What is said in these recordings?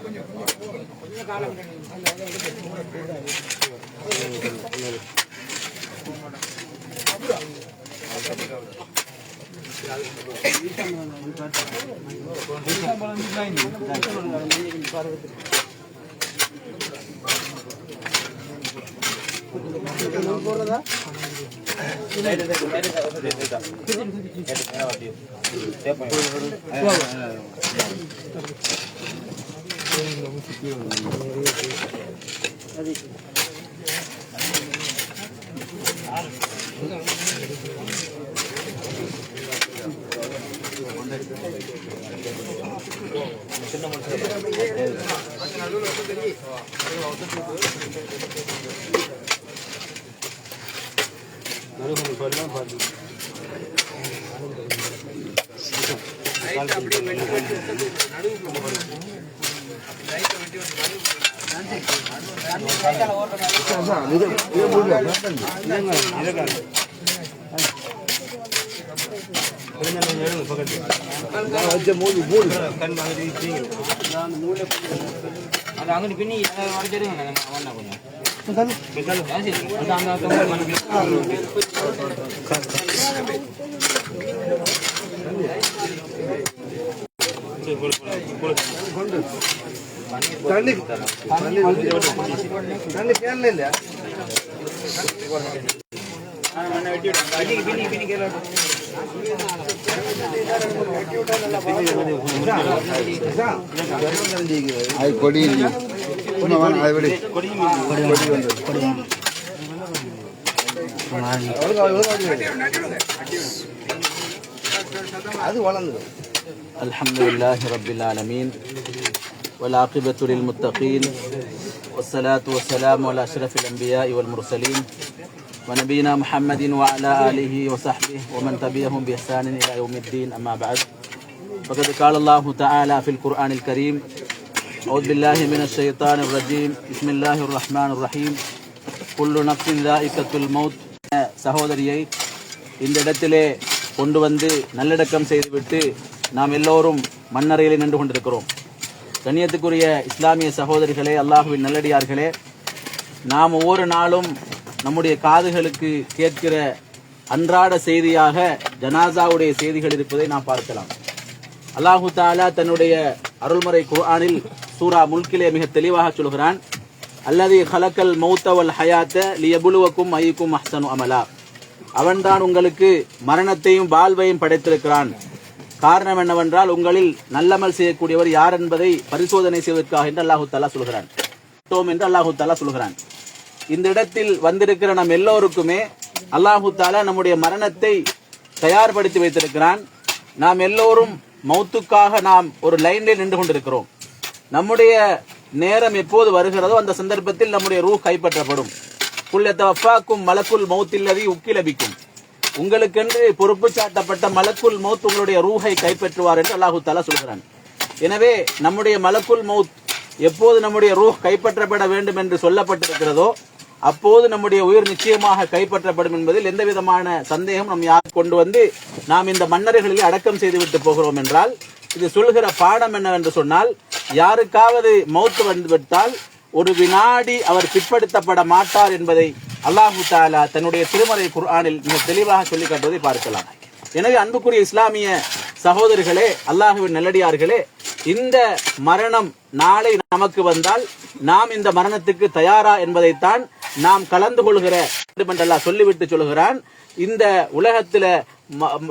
கொஞ்சம் அது அங்கிட்டு பின்னி உடச்சிடுங்க ஒன்றா கொஞ்சம் அது அந்த தொங்கல் மண்ணுக்கு மண்ணை வெட்டி விடுங்க பின்னி பின்னி பின்னி கீழே அது கொடி இல்லை இன்னும் வேணாம் அதை விடு கொடி வந்து அது வளர்ந்து الحمد لله رب العالمين والعاقبة للمتقين والصلاة والسلام على أشرف الأنبياء والمرسلين ونبينا محمد وعلى آله وصحبه ومن تبعهم بإحسان إلى يوم الدين أما بعد فقد قال الله تعالى في القرآن الكريم أعوذ بالله من الشيطان الرجيم بسم الله الرحمن الرحيم كل نفس ذائقة الموت சகோதரியை இந்த இடத்திலே கொண்டு வந்து நல்லடக்கம் செய்துவிட்டு நாம் எல்லோரும் மண்ணறையில் நின்று கொண்டிருக்கிறோம் கண்ணியத்துக்குரிய இஸ்லாமிய சகோதரிகளே அல்லாஹுவின் நல்லடியார்களே நாம் ஒவ்வொரு நாளும் நம்முடைய காதுகளுக்கு கேட்கிற அன்றாட செய்தியாக ஜனாசாவுடைய செய்திகள் இருப்பதை நாம் பார்க்கலாம். அல்லாஹு தாலா தன்னுடைய அருள்முறை குர்ஆனில் சூரா முல்கிலே மிக தெளிவாக சொல்கிறான் அல்லது ஹலக்கல் மௌத்தவல் ஹயாத்த லியபுலுவக்கும் ஐயுக்கும் அஹ்சனு அமலா. அவன்தான் உங்களுக்கு மரணத்தையும் வாழ்வையும் படைத்திருக்கிறான். காரணம் என்னவென்றால் உங்களில் நல்லமல் செய்யக்கூடியவர் யார் என்பதை பரிசோதனை செய்வதற்காக என்று அல்லாஹு தாலா சொல்கிறான். தோம் என்று அல்லாஹு தாலா சொல்கிறான். இந்த இடத்தில் வந்திருக்கிற நம் எல்லோருக்குமே அல்லாஹு தாலா நம்முடைய மரணத்தை தயார்படுத்தி வைத்திருக்கிறான். நாம் எல்லோரும் மௌத்துக்காக நாம் ஒரு லைனில் நின்று கொண்டிருக்கிறோம். நம்முடைய நேரம் எப்போது வருகிறதோ அந்த சந்தர்ப்பத்தில் நம்முடைய ரூ கைப்பற்றப்படும். குல்லத்தவஃபாக்கும் மலக்குல் மௌத்தில்லதி உக்கிலபிக்கும். உங்களுக்கென்று பொறுப்பு சாட்டப்பட்ட மலக்குல் மௌத் உங்களுடைய ரூஹை கைப்பற்றுவார் என்று அல்லாஹு தாலா சொல்கிறான். எனவே நம்முடைய மலக்குல் மௌத் எப்போது நம்முடைய ரூஹ் கைப்பற்றப்பட வேண்டும் என்று சொல்லப்பட்டிருக்கிறதோ அப்போது நம்முடைய உயிர் நிச்சயமாக கைப்பற்றப்படும் என்பதில் எந்த விதமான சந்தேகம் நம் யார் கொண்டு வந்து நாம் இந்த மன்னர்களில் அடக்கம் செய்துவிட்டு போகிறோம் என்றால் இது சொல்கிற பாடம் என்னவென்று சொன்னால் யாருக்காவது மௌத்து வந்துவிட்டால் ஒரு வினாடி அவர் பிற்படுத்தப்பட மாட்டார் என்பதை அல்லாஹு தாலா தன்னுடைய திருமறை குர்ஆனில் மிக தெளிவாக சொல்லி காட்டுவதை பார்க்கலாம். எனவே அன்புக்குரிய இஸ்லாமிய சகோதரிகளே அல்லாஹுவின் நல்லடியார்களே இந்த மரணம் நாளை நமக்கு வந்தால் நாம் இந்த மரணத்துக்கு தயாரா என்பதைத்தான் நாம் கலந்து கொள்கிற வேண்டும் என்று சொல்லிவிட்டு சொல்கிறான் இந்த உலகத்தில்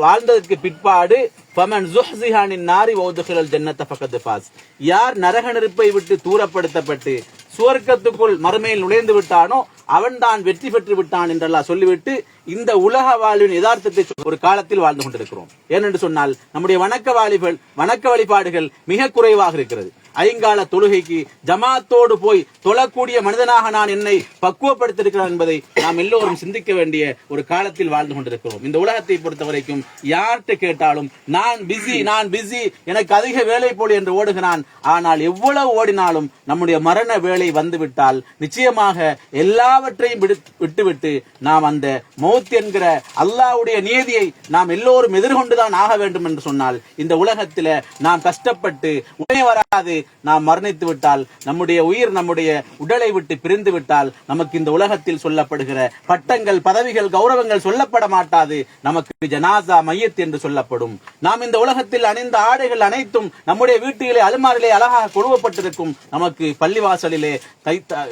வாழ்ந்ததற்கு பிற்பாடு பமன் ஜுஹ்ஸிஹானின் நாரி வௌதுகிலல் ஜன்னத்த பக்கத்து பாஸ் யார் நரக நெருப்பை விட்டு தூரப்படுத்தப்பட்டு சுவர்க்கத்துக்குள் மறுமையில் நுழைந்து விட்டானோ அவன் தான் வெற்றி பெற்று விட்டான் என்றெல்லாம் சொல்லிவிட்டு இந்த உலக வாழ்வின் யதார்த்தத்தை ஒரு காலத்தில் வாழ்ந்து கொண்டிருக்கிறோம். ஏனென்று சொன்னால் நம்முடைய வணக்க வாலிகள் வணக்க வழிபாடுகள் மிக குறைவாக இருக்கிறது. ஐங்கால தொழுகைக்கு ஜமாத்தோடு போய் தொழக்கூடிய மனிதனாக நான் என்னை பக்குவப்படுத்திருக்கிறேன் என்பதை நாம் எல்லோரும் சிந்திக்க வேண்டிய ஒரு காலத்தில் வாழ்ந்து கொண்டிருக்கிறோம். இந்த உலகத்தை பொறுத்த வரைக்கும் யார்கிட்ட கேட்டாலும் நான் பிஸி நான் பிஸி எனக்கு அதிக வேலை போல் என்று ஓடுகிறான். ஆனால் எவ்வளவு ஓடினாலும் நம்முடைய மரண வேலை வந்துவிட்டால் நிச்சயமாக எல்லாவற்றையும் விட்டுவிட்டு நாம் அந்த மௌத் என்கிற அல்லாவுடைய நியதியை நாம் எல்லோரும் எதிர்கொண்டுதான் ஆக வேண்டும் என்று சொன்னால் இந்த உலகத்தில் நாம் கஷ்டப்பட்டு உடனே வராது நாம் மரணித்து விட்டால் நம்முடைய உயிர் நம்முடைய உடலை விட்டு பிரிந்து விட்டால் நமக்கு இந்த உலகத்தில் சொல்லப்படுகிற பட்டங்கள் பதவிகள் கௌரவங்கள் சொல்லப்பட மாட்டாது. நமக்கு ஜனாசா மையத் என்று சொல்லப்படும். நாம் இந்த உலகத்தில் அணிந்த ஆடைகள் அனைத்தும் நம்முடைய வீட்டிலே அலுமாரிலே அழகாக கொழுவப்பட்டிருக்கும். நமக்கு பள்ளிவாசலிலே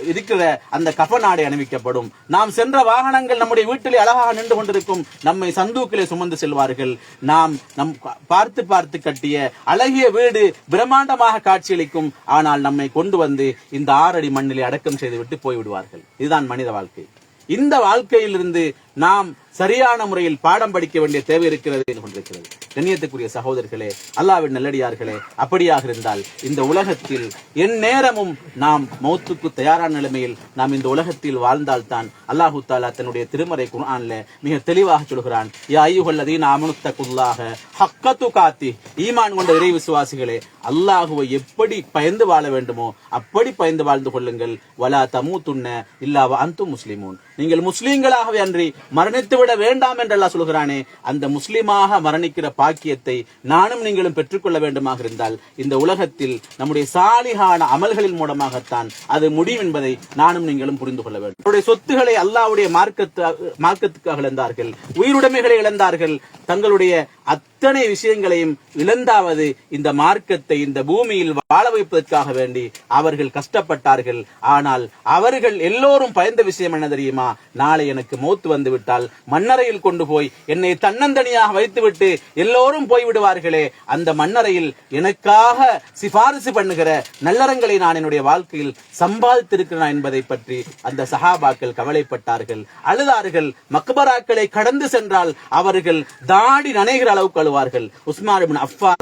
இருக்கிற அந்த கபநாடை அணிவிக்கப்படும். நாம் சென்ற வாகனங்கள் நம்முடைய வீட்டிலே அழகாக நின்று கொண்டிருக்கும். நம்மை சந்தூக்கிலே சுமந்து செல்வார்கள். நாம் நம் பார்த்து பார்த்து கட்டிய அழகிய வீடு பிரம்மாண்டமாக காட்சியில் காட்சியளிக்கும் ஆனால் நம்மை கொண்டு வந்து இந்த ஆறடி மண்ணிலே அடக்கம் செய்துவிட்டு போய்விடுவார்கள். இதுதான் மனித வாழ்க்கை. இந்த வாழ்க்கையிலிருந்து நாம் சரியான முறையில் பாடம் படிக்க வேண்டிய தேவை இருக்கிறது என்று கொண்டிருக்கிறது. கண்ணியத்துக்குரிய சகோதரர்களே அல்லாவின் நல்லடியார்களே அப்படியாக இருந்தால் இந்த உலகத்தில் என் நேரமும் நாம் மௌத்துக்கு தயாரான நிலைமையில் நாம் இந்த உலகத்தில் வாழ்ந்தால்தான் அல்லாஹு தாலா தன்னுடைய திருமறை குணான்ல மிக தெளிவாக சொல்கிறான் யா ஐயுகல்லதீன அமனுத்தகுல்லாக ஹக்கத்து காத்தி ஈமான் கொண்ட இறை விசுவாசிகளே அல்லாஹுவை எப்படி பயந்து வாழ வேண்டுமோ அப்படி பயந்து வாழ்ந்து கொள்ளுங்கள். வலா தமூத்துன்ன இல்லாவ அந்து முஸ்லிமூன். நீங்கள் முஸ்லீம்களாகவே அன்றி மரணித்து விட வேண்டாம் என்று அல்லாஹ் சொல்கிறானே. அந்த முஸ்லிமாக மரணிக்கிற பாக்கியத்தை நானும் நீங்களும் பெற்றுக்கொள்ள வேண்டுமாக இருந்தால் இந்த உலகத்தில் நம்முடைய சாலிகான அமல்களின் மூலமாகத்தான் அது முடியும் என்பதை நானும் நீங்களும் புரிந்து கொள்ள வேண்டும். அவருடைய சொத்துக்களை அல்லாஹ்வுடைய மார்க்கத்து மார்க்கத்துக்காக இழந்தார்கள். உயிருடைமைகளை இழந்தார்கள். தங்களுடைய அத்தனை விஷயங்களையும் இழந்தாவது இந்த மார்க்கத்தை இந்த பூமியில் வாழ வைப்பதற்காக வேண்டி அவர்கள் கஷ்டப்பட்டார்கள். ஆனால் அவர்கள் எல்லோரும் பயந்த விஷயம் என்ன தெரியுமா? நாளை எனக்கு மூத்து வந்து விட்டால் மண்ணறையில் கொண்டு போய் என்னை தன்னந்தனியாக வைத்துவிட்டு எல்லோரும் போய் விடுவார்களே அந்த மண்ணறையில் எனக்காக சிபாரிசு பண்ணுகிற நல்லறங்களை நான் என்னுடைய வாழ்க்கையில் சம்பாதித்திருக்கிறேன் என்பதை பற்றி அந்த சஹாபாக்கள் கவலைப்பட்டார்கள். அழுதார்கள். மக்பராக்களை கடந்து சென்றால் அவர்கள் தான் ஆடி நனைகிற அளவுக்கு அழுவார்கள். உஸ்மான் அஃபா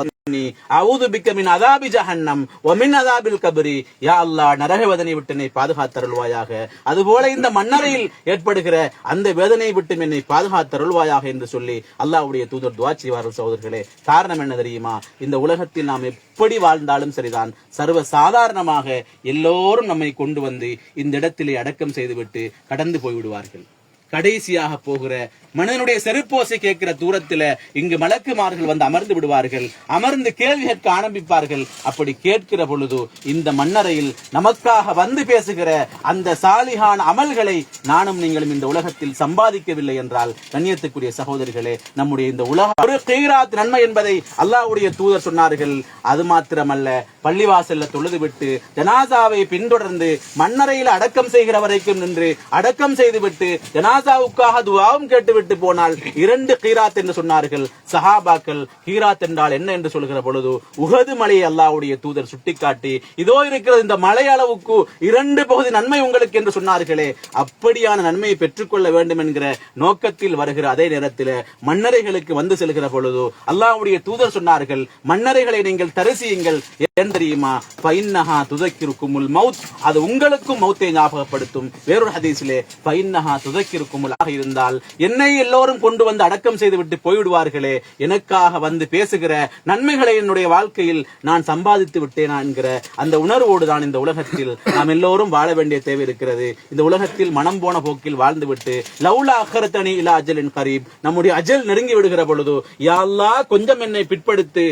அவுது பிக்கமின் அதாபி ஜஹன்னம் ஒமின் அதாபில் கபரி. யா அல்லா நரக வேதனை விட்டு என்னை பாதுகாத்தருள்வாயாக. அதுபோல இந்த மன்னரையில் ஏற்படுகிற அந்த வேதனை விட்டு என்னை பாதுகாத்தருள்வாயாக என்று சொல்லி அல்லாவுடைய தூதர் துவா செய்வார்கள் சகோதரர்களே. காரணம் என்ன தெரியுமா? இந்த உலகத்தில் நாம் எப்படி வாழ்ந்தாலும் சரிதான். சர்வ சாதாரணமாக எல்லோரும் நம்மை கொண்டு வந்து இந்த இடத்திலே அடக்கம் செய்துவிட்டு கடந்து போய்விடுவார்கள். கடைசியாக போகிற மனிதனுடைய செருப்போசை கேட்கிற தூரத்துல இங்கு மலக்குமார்கள் வந்து அமர்ந்து விடுவார்கள். அமர்ந்து கேள்வி கேட்க ஆரம்பிப்பார்கள். அப்படி கேட்கிற பொழுது இந்த மன்னரையில் நமக்காக வந்து பேசுகிற அந்த சாலிகான அமல்களை நானும் நீங்களும் இந்த உலகத்தில் சம்பாதிக்கவில்லை என்றால் கண்ணியத்துக்குரிய சகோதரிகளே நம்முடைய இந்த உலக ஒரு கீராத் நன்மை என்பதை அல்லாஹ்வுடைய தூதர் சொன்னார்கள். அது மாத்திரமல்ல பள்ளிவாசல்ல தொழுது விட்டு ஜனாசாவை பின்தொடர்ந்து மன்னரையில் அடக்கம் செய்கிற வரைக்கும் நின்று அடக்கம் செய்துவிட்டு ஜனாசாவுக்காக துவாவும் விட்டு போனால் இரண்டு கீராத் என்று சொன்னார்கள். சஹாபாக்கள் கீராத் என்றால் என்ன என்று சொல்கிற பொழுது உகது மலையை அல்லாவுடைய தூதர் சுட்டிக்காட்டி இதோ இருக்கிறது இந்த மலை அளவுக்கு இரண்டு பகுதி நன்மை உங்களுக்கு என்று சொன்னார்களே அப்படியான நன்மையை பெற்றுக்கொள்ள வேண்டும் என்கிற நோக்கத்தில் வருகிற அதே நேரத்தில் மன்னரைகளுக்கு வந்து செல்கிற பொழுது அல்லாவுடைய தூதர் சொன்னார்கள் மன்னரைகளை நீங்கள் தரிசியுங்கள் ஏன் தெரியுமா? பைன்னஹா துதக்கிருக்கும் மவுத். அது உங்களுக்கும் மௌத்தை ஞாபகப்படுத்தும். வேறொரு ஹதீஸிலே பைன்னஹா துதக்கிருக்கும் ஆக இருந்தால் என்னை எல்லோரும் கொண்டு வந்து அடக்கம் செய்துவிட்டு போய்விடுவார்களே. எனக்காக வந்து பேசுகிற நன்மைகளை என்னுடைய வாழ்க்கையில் நான் சம்பாதித்து விட்டேனா என்கிற அந்த உணர்வோடு தான் இந்த உலகத்தில் நாம் எல்லோரும் வாழ வேண்டிய தேவை இருக்கிறது. இந்த உலகத்தில் மனம் போன போக்கில் வாழ்ந்துவிட்டு லவுலா அக்கரத்தனி இலா அஜலின் கரீப் நம்முடைய அஜல் நெருங்கி விடுகிற பொழுது யாழ்லா கொஞ்சம் என்னை பிற்படுத்து.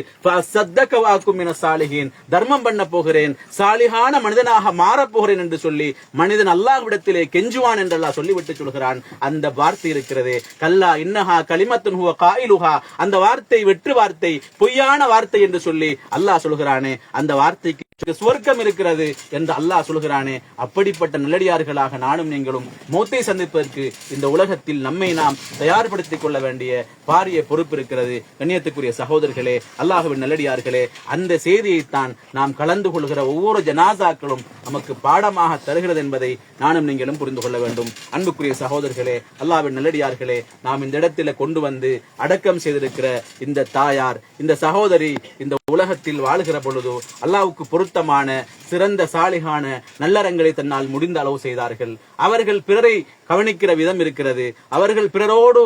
சத்தக்கவாக்கும் என சாலிகின் தர்மம் பண்ண போகிறேன். சாலிகான மனிதனாக மாறப் போகிறேன் என்று சொல்லி மனிதன் அல்லாஹ்விடத்திலே கெஞ்சுவான் என்றெல்லாம் சொல்லிவிட்டு சொல்கிறான். அந்த வார்த்தை இருக்கிறதே. கல்லா இன்னஹா களிமத்தன் ஹுவ காயிலுஹா. அந்த வார்த்தை வெற்று வார்த்தை பொய்யான வார்த்தை என்று சொல்லி அல்லாஹ் சொல்கிறானே அந்த வார்த்தைக்கு சுவர்க்கம் இருக்கிறது என்று அல்லாஹ் சொல்கிறானே. அப்படிப்பட்ட நல்லடியார்களாக நானும் நீங்களும் மௌத்தை சந்திப்பதற்கு இந்த உலகத்தில் நம்மை நாம் தயார்படுத்திக் கொள்ள வேண்டிய பாரிய பொறுப்பு இருக்கிறது. கண்ணியத்துக்குரிய சகோதரர்களே அல்லாஹுவின் நல்லடியார்களே அந்த செய்தியைத்தான் நாம் கலந்து கொள்கிற ஒவ்வொரு ஜனாசாக்களும் நமக்கு பாடமாக தருகிறது என்பதை நானும் நீங்களும் புரிந்து கொள்ள வேண்டும். அன்புக்குரிய சகோதரர்களே அல்லாவின் நல்லடியார்களே நாம் இந்த இடத்துல கொண்டு வந்து அடக்கம் செய்திருக்கிற இந்த தாயார் இந்த சகோதரி இந்த உலகத்தில் வாழுகிற பொழுது அல்லாவுக்கு பொருத்தமான சிறந்த சாலிகான நல்லறங்களை தன்னால் முடிந்த அளவு செய்தார்கள். அவர்கள் பிறரை கவனிக்கிற விதம் இருக்கிறது. அவர்கள் பிறரோடு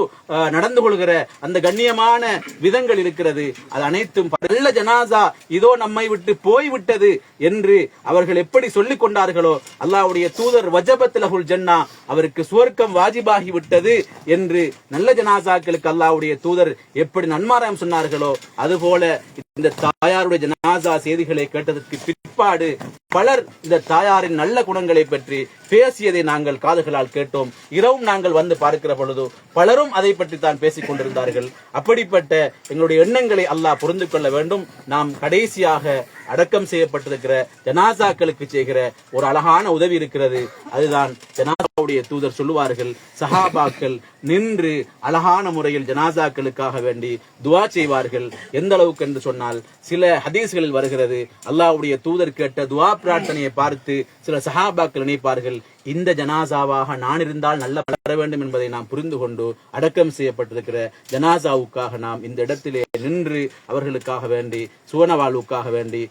நடந்து கொள்கிற அந்த கண்ணியமான விதங்கள் இருக்கிறது. அது அனைத்தும் நல்ல ஜனாசா இதோ நம்மை விட்டு போய்விட்டது என்று அவர்கள் எப்படி சொல்லிக் கொண்டார்களோ அல்லாவுடைய தூதர் வஜபத் லஹுல் ஜன்னா அவருக்கு சுவர்க்கம் வாஜிபாகி விட்டது என்று நல்ல ஜனாசாக்களுக்கு அல்லாவுடைய தூதர் எப்படி நன்மாராயம் சொன்னார்களோ அதுபோல இந்த தாயாருடைய ஜனாசா செய்திகளை கேட்டதற்கு பிற்பாடு பலர் இந்த தாயாரின் நல்ல குணங்களை பற்றி பேசியதை நாங்கள் காதுகளால் கேட்டோம். இரவும் நாங்கள் வந்து பார்க்கிற பொழுது பலரும் அதை பற்றி தான் பேசிக் கொண்டிருந்தார்கள். அப்படிப்பட்ட எங்களுடைய எண்ணங்களை அல்லாஹ் புரிந்து கொள்ள வேண்டும். நாம் கடைசியாக அடக்கம் செய்யப்பட்டிருக்கிற ஜனாசாக்களுக்கு செய்கிற ஒரு அழகான உதவி இருக்கிறது. அதுதான் ஜனாசாவுடைய தூதர் சொல்லுவார்கள் சஹாபாக்கள் நின்று அழகான முறையில் ஜனாசாக்களுக்காக வேண்டி துவா செய்வார்கள். எந்த அளவுக்கு என்று சொன்னால் சில ஹதீஸ்களில் வருகிறது அல்லாவுடைய தூதர் கேட்ட துவா பிரார்த்தனையை பார்த்து சில சஹாபாக்கள் நினைப்பார்கள் இந்த ஜனாசாவாக நான் இருந்தால் நல்ல வளர வேண்டும் என்பதை நாம் புரிந்து கொண்டு அடக்கம் செய்யப்பட்டிருக்கிற ஜனாசாவுக்காக நாம் இந்த இடத்திலே நின்று அவர்களுக்காக வேண்டி சுவன வாழ்வுக்காக வேண்டி